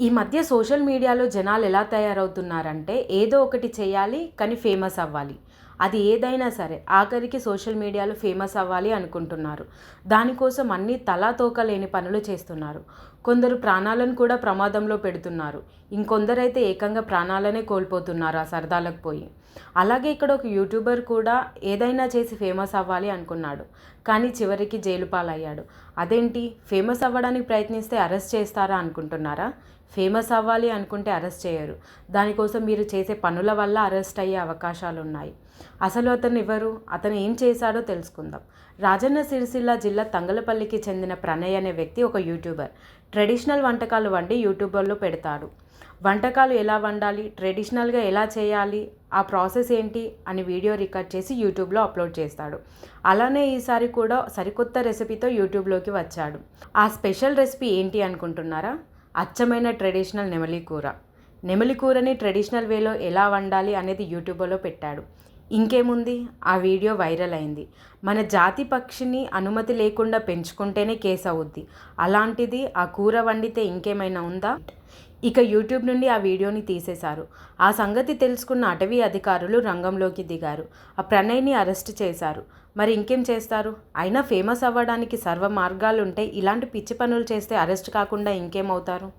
ఈ మధ్య సోషల్ మీడియాలో జనాలు ఎలా తయారవుతున్నారంటే ఏదో ఒకటి చేయాలి కానీ ఫేమస్ అవ్వాలి. అది ఏదైనా సరే ఆఖరికి సోషల్ మీడియాలో ఫేమస్ అవ్వాలి అనుకుంటున్నారు. దానికోసం అన్ని తలా తోకలేని పనులు చేస్తున్నారు. కొందరు ప్రాణాలను కూడా ప్రమాదంలో పెడుతున్నారు. ఇంకొందరైతే ఏకంగా ప్రాణాలనే కోల్పోతున్నారు ఆ సరదాలకు పోయి. అలాగే ఇక్కడ ఒక యూట్యూబర్ కూడా ఏదైనా చేసి ఫేమస్ అవ్వాలి అనుకున్నాడు. కానీ చివరికి జైలు పాలయ్యాడు. అదేంటి? ఫేమస్ అవ్వడానికి ప్రయత్నిస్తే అరెస్ట్ చేస్తారా అనుకుంటున్నారా? ఫేమస్ అవ్వాలి అనుకుంటే అరెస్ట్ చేయరు. దానికోసం మీరు చేసే పనుల వల్ల అరెస్ట్ అయ్యే అవకాశాలు ఉన్నాయి అసలు అతను ఎవరు? అతను ఏం చేశాడో తెలుసుకుందాం. రాజన్న సిరిసిల్ల జిల్లా తంగలపల్లికి చెందిన ప్రణయ్ అనే వ్యక్తి ఒక యూట్యూబర్. ట్రెడిషనల్ వంటకాలు వండి యూట్యూబర్లో పెడతాడు. వంటకాలు ఎలా వండాలి? ట్రెడిషనల్గా ఎలా చేయాలి? ఆ ప్రాసెస్ ఏంటి? అని వీడియో రికార్డ్ చేసి యూట్యూబ్లో అప్లోడ్ చేస్తాడు. అలానే ఈసారి కూడా సరికొత్త రెసిపీతో యూట్యూబ్లోకి వచ్చాడు. ఆ స్పెషల్ రెసిపీ ఏంటి అనుకుంటున్నారా? అచ్చమైన ట్రెడిషనల్ నెమలి కూర. నెమలి కూరని ట్రెడిషనల్ వేలో ఎలా వండాలి అనేది యూట్యూబ్లో పెట్టాడు. ఇంకేముంది? ఆ వీడియో వైరల్ అయింది. మన జాతి పక్షిని అనుమతి లేకుండా పెంచుకుంటేనే కేసు అవుద్ది. అలాంటిది ఆ కూర వండితే ఇంకేమైనా ఉందా? ఇక యూట్యూబ్ నుండి ఆ వీడియోని తీసేశారు. ఆ సంగతి తెలుసుకున్న అటవీ అధికారులు రంగంలోకి దిగారు. ఆ ప్రణయ్ని అరెస్ట్ చేశారు. మరి ఇంకేం చేస్తారు? అయినా ఫేమస్ అవ్వడానికి సర్వ మార్గాలు ఉంటే ఇలాంటి పిచ్చి పనులు చేస్తే అరెస్ట్ కాకుండా ఇంకేమవుతారు?